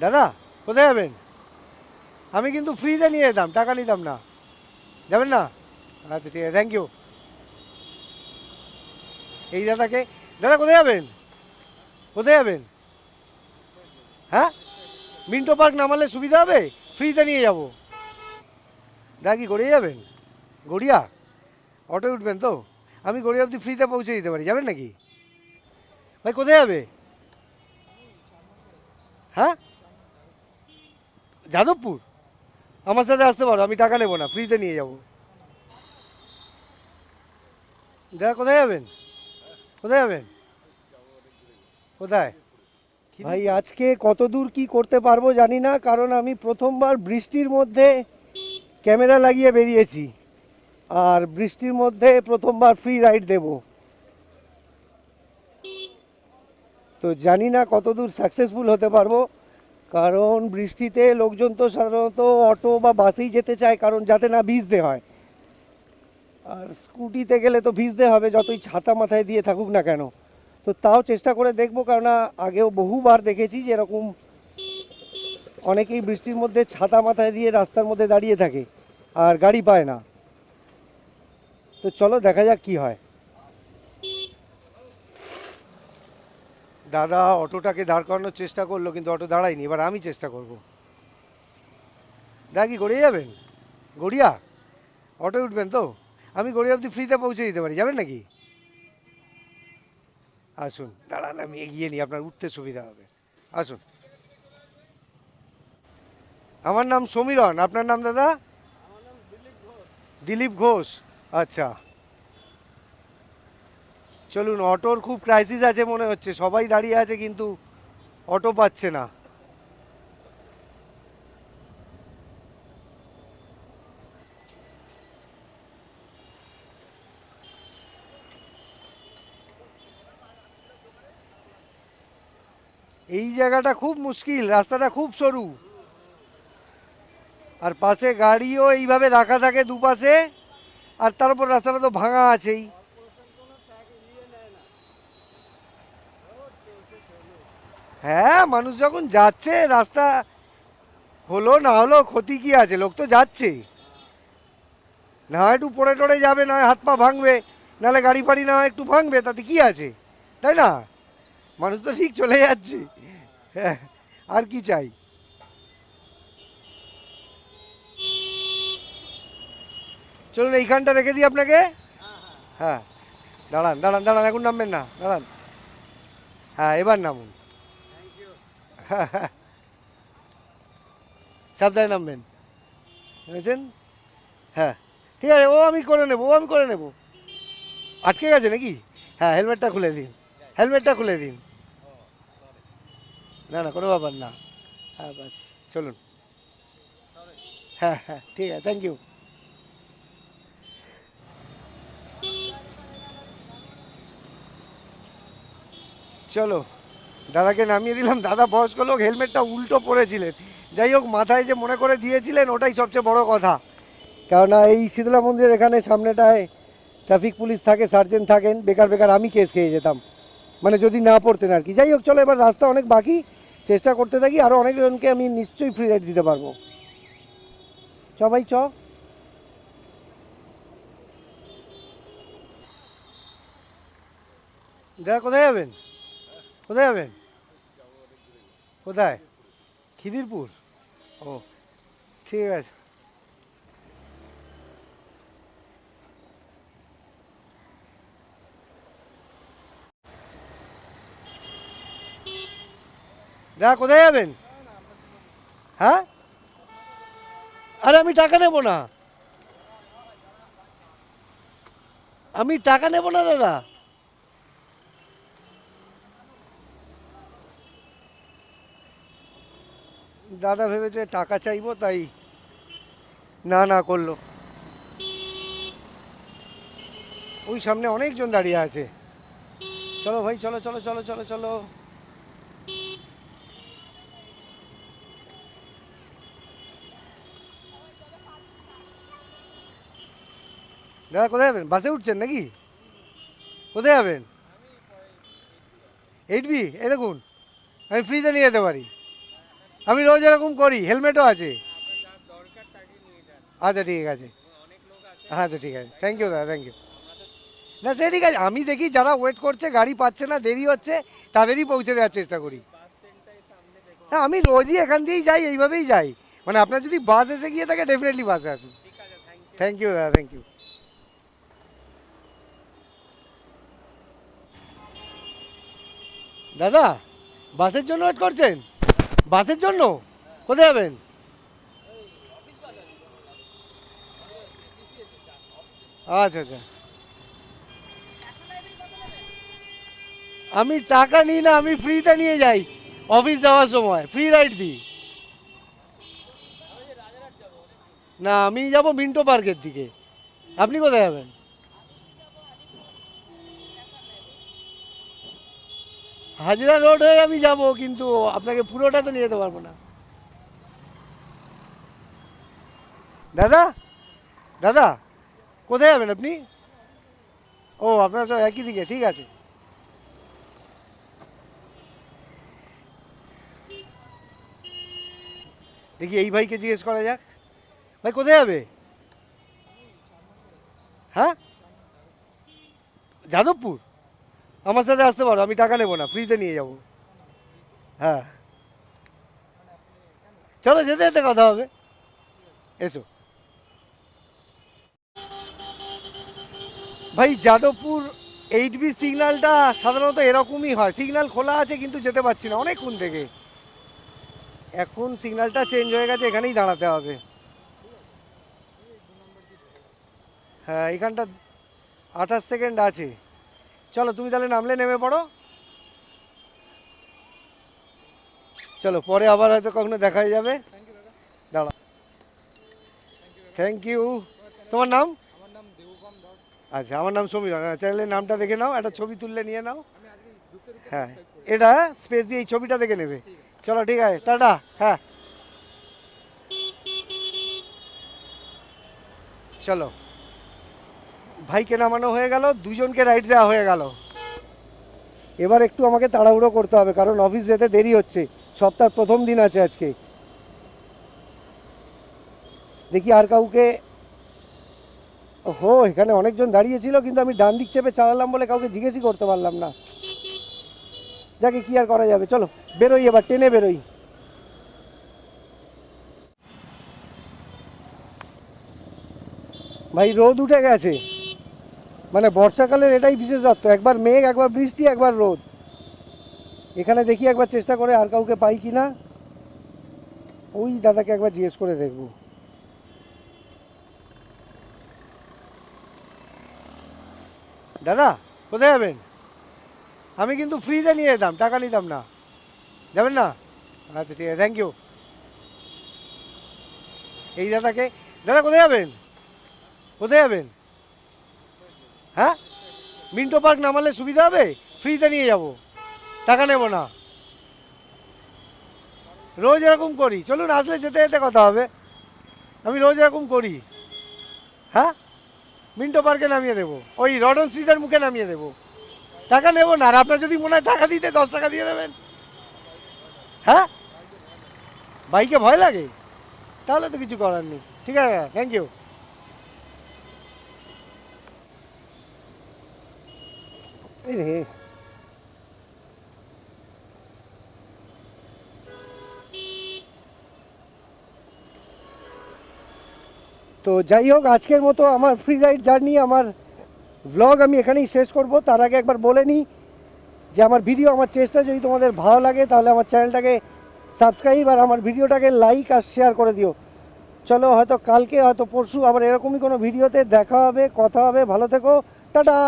দাদা, কোথায় যাবেন? আমি কিন্তু ফ্রিতে নিয়ে যেতাম, টাকা নিতাম না। যাবেন না? আচ্ছা ঠিক আছে থ্যাংক ইউ এই দাদাকে, দাদা, কোথায় যাবেন? কোথায় যাবেন? হ্যাঁ? মিন্টো পার্ক নামালে সুবিধা হবে? ফ্রিতে নিয়ে যাব। দাদা, কি, গড়িয়ে যাবেন? গড়িয়া? অটো উঠবেন তো? আমি গড়িয়া অবধি ফ্রিতে পৌঁছে দিতে পারি। যাবেন নাকি? ভাই, কোথায় যাবে? হ্যাঁ? যাদবপুর? আমার সাথে আসতে পারো, আমি টাকা নেব না ফ্রিতে নিয়ে যাব। দাদা, কোথায় যাবেন? কোথায় যাবেন? কোথায়? ভাই, আজকে কত দূর কি করতে পারব জানি না, কারণ আমি প্রথমবার বৃষ্টির মধ্যে ক্যামেরা লাগিয়ে বেরিয়েছি। আর বৃষ্টির মধ্যে প্রথমবার ফ্রি রাইড দেব। তো জানি না কত দূর সাকসেসফুল হতে পারব। কারণ বৃষ্টিতে লোকজন তো সাধারণত অটো বা বাসেই যেতে চায়, কারণ যাতে না ভিজতে হয়। আর স্কুটিতে গেলে তো ভিজতে হবে, যতই ছাতা মাথায় দিয়ে থাকুক না কেন। তো তাও চেষ্টা করে দেখব, কেননা আগেও বহুবার দেখেছি যে এরকম অনেকেই বৃষ্টির মধ্যে ছাতা মাথায় দিয়ে রাস্তার মধ্যে দাঁড়িয়ে থাকে আর গাড়ি পায় না। তো চলো দেখা যাক কি হয়। দাদা অটোটাকে দাঁড় করানোর চেষ্টা করল কিন্তু অটো দাঁড়ায়নি। এবার আমি চেষ্টা করব। দাদা কি গড়িয়ে যাবেন? গড়িয়া? অটো উঠবেন তো? আমি গড়িয়া অবধি ফ্রিতে পৌঁছে দিতে পারি। যাবেন নাকি? আসুন। দাঁড়ান আমি এগিয়ে নিই। আপনার উঠতে সুবিধা হবে। আসুন। আমার নাম সমীরণ। আপনার নাম দাদা? দিলীপ ঘোষ। আচ্ছা। চলুন, অটোর খুব ক্রাইসিস আছে মনে হচ্ছে। সবাই দাঁড়িয়ে আছে কিন্তু অটো পাচ্ছে না। এই জায়গাটা খুব মুশকিল, রাস্তাটা খুব সরু। আর পাশে গাড়িও এইভাবে রাখা থাকে দুপাশে, আর তার উপর রাস্তাটা তো ভাঙা আছেই। হ্যাঁ মানুষ যখন যাচ্ছে, রাস্তা হলো, না হলো, ক্ষতি কি আছে? লোক তো যাচ্ছে। না হয় একটু পড়ে টড়ে যাবে, না হাত পা ভাঙবে, নাহলে গাড়ি ফাড়ি না একটু ভাঙবে, তাতে কি আছে? তাই না? মানুষ তো ঠিক চলে যাচ্ছে। হ্যাঁ আর কি চাই? চলুন, এইখানটা রেখে দিই আপনাকে। হ্যাঁ দাঁড়ান দাঁড়ান দাঁড়ান, এখন নামবেন না, দাঁড়ান। হ্যাঁ এবার নামুন। সাবধানে নামবেন। বুঝেছেন হ্যাঁ। ঠিক আছে, ও আমি করে নেব, ও আমি করে নেব। আটকে গেছে নাকি? হ্যাঁ হেলমেটটা খুলে দিন। হেলমেটটা খুলে দিন। না না, কোনো ব্যাপার না। হ্যাঁ বাস, চলুন। হ্যাঁ হ্যাঁ ঠিক আছে থ্যাংক ইউ চলো। দাদাকে নামিয়ে দিলাম। দাদা বয়স্ক লোক, হেলমেটটা উল্টো পরেছিলেন। যাই হোক, মাথায় যে মনে করে দিয়েছিলেন, ওটাই সবচেয়ে বড় কথা। কেননা এই শীতলা মন্দিরের এখানে সামনেটায় ট্রাফিক পুলিশ থাকে, সার্জেন্ট থাকেন, বেকার বেকার আমি কেস খেয়ে যেতাম। মানে যদি না পড়তেন আর কি। যাই হোক, চলো, এবার রাস্তা অনেক বাকি। চেষ্টা করতে থাকি আরও অনেকজনকে আমি নিশ্চয়ই ফ্রি রাইড দিতে পারব। চ ভাই, চ। দাদা, কোথায় যাবেন? কোথায় যাবেন? কোথায়? খিদিরপুর? ও, ঠিক আছে। দাদা কোথায় যাবেন? হ্যাঁ? আরে, আমি টাকা নেব না। আমি টাকা নেব না, দাদা। দাদা ভেবেছে টাকা চাইব, তাই না না করল। ওই সামনে অনেকজন দাঁড়িয়ে আছে। চলো ভাই, চলো চলো চলো চলো চলো। দাদা, কোথায় যাবেন? বাসে উঠছেন নাকি? কোথায় যাবেন? এইট বি, এই দেখুন, আমি ফ্রিতে নিয়ে যেতে পারি। আমি রোজ এরকম করি, হেলমেটও আছে। আচ্ছা ঠিক আছে। আচ্ছা ঠিক আছে। থ্যাংক ইউ দাদা থ্যাংক ইউ না, সে ঠিক আছে, আমি দেখি যারা ওয়েট করছে, গাড়ি পাচ্ছে না, দেরি হচ্ছে, তাদেরই পৌঁছে দেওয়ার চেষ্টা করি। হ্যাঁ আমি রোজই এখান দিয়েই যাই, এইভাবেই যাই। মানে আপনার যদি বাস এসে গিয়ে থাকে ডেফিনেটলি বাসে আসুন। থ্যাংক ইউ দাদা থ্যাংক ইউ দাদা বাসের জন্য ওয়েট করছেন? বাসের জন্য? কোথায় যাবেন? আচ্ছা আচ্ছা। আমি টাকা নিই না, আমি ফ্রিতে নিয়ে যাই। অফিস যাওয়ার সময় ফ্রি রাইড দিই। না, আমি যাব মিন্টো পার্কের দিকে। আপনি কোথায় যাবেন? হাজরা রোড হয়ে আমি যাব, কিন্তু আপনাকে পুরোটা তো নিয়ে যেতে পারব না। দাদা? দাদা? কোথায় যাবেন আপনি? ও, আপনার সব একই দিকে, ঠিক আছে। দেখি এই ভাইকে জিজ্ঞেস করা যাক। ভাই, কোথায় যাবে? হ্যাঁ? যাদবপুর? আমার সাথে আসতে পারো, আমি টাকা নেব না ফ্রিতে নিয়ে যাব। হ্যাঁ। চলো যেতে যেতে কথা হবে। এসো। ভাই, যাদবপুর এইট বি সিগন্যালটা সাধারণত এরকমই হয়। সিগন্যাল খোলা আছে, কিন্তু যেতে পারছি না, অনেকক্ষণ থেকে। এখন সিগন্যালটা চেঞ্জ হয়ে গেছে, এখানেই দাঁড়াতে হবে। হ্যাঁ এখানটা আঠাশ সেকেন্ড আছে। চলো তুমি তাহলে নামলে নেমে পড়ো। চলো পরে আবার হয়তো কখনো দেখা হয়ে যাবে। দাঁড়া থ্যাংক ইউ তোমার নাম? আচ্ছা আমার নাম সমীরন হ্যাঁ, চাইলে নামটা দেখে নাও একটা ছবি তুললে নিয়ে নাও। হ্যাঁ এটা স্পেস দিয়ে এই ছবিটা দেখে নেবে। চলো ঠিক আছে টাটা হ্যাঁ। চলো। ভাইকে নামানো হয়ে গেল, দুজনকে রাইড দেওয়া হয়ে গেল। এবার একটু আমাকে তাড়াহুড়ো করতে হবে, কারণ অফিস যেতে দেরি হচ্ছে। সপ্তাহের প্রথম দিন আছে আজকে। দেখি আর কাউকে হো এখানে অনেকজন দাঁড়িয়েছিল, কিন্তু আমি ডান দিক চেপে চালালাম বলে কাউকে জিজ্ঞেসই করতে পারলাম না। যাকে কি আর করা যাবে, চলো, বেরোই এবার টেনে বেরোই। ভাই, রোদ উঠে গেছে। মানে বর্ষাকালের এটাই বিশেষত্ব, একবার মেঘ, একবার বৃষ্টি, একবার রোদ। এখানে দেখি একবার চেষ্টা করে আর কাউকে পাই কি না। ওই দাদাকে একবার জিজ্ঞেস করে দেখব। দাদা, কোথায় যাবেন? আমি কিন্তু ফ্রিতে নিয়ে যেতাম, টাকা নিতাম না। যাবেন না? আচ্ছা ঠিক আছে থ্যাংক ইউ এই দাদাকে, দাদা, কোথায় যাবেন? কোথায় যাবেন? হ্যাঁ? মিন্টো পার্ক নামালে সুবিধা হবে? ফ্রিতে নিয়ে যাব। টাকা নেব না। রোজ এরকম করি। চলুন, আসলে যেতে যেতে কথা হবে। আমি রোজ এরকম করি। হ্যাঁ? মিন্টো পার্কে নামিয়ে দেবো। ওই রডন স্ট্রিটের মুখে নামিয়ে দেবো। টাকা নেব না। আর আপনার যদি মনে হয় টাকা দিতে, দশ টাকা দিয়ে দেবেন। হ্যাঁ? বাইকে ভয় লাগে? তাহলে তো কিছু করার নেই। ঠিক আছে থ্যাংক ইউ রে। তো যাই হোক, আজকের মতো আমার ফ্রি রাইড জার্নি আমার ব্লগ আমি এখানেই শেষ করব। তার আগে একবার বলে নিই যে আমার ভিডিও আমার চেষ্টা যদি তোমাদের ভালো লাগে, তাহলে আমার চ্যানেলটাকে সাবস্ক্রাইব আর আমার ভিডিওটাকে লাইক আর শেয়ার করে দিও। চলো, হয়তো কালকে, হয়তো পরশু আবার এরকমই কোনো ভিডিওতে দেখা হবে, কথা হবে। ভালো থেকো। টাটা!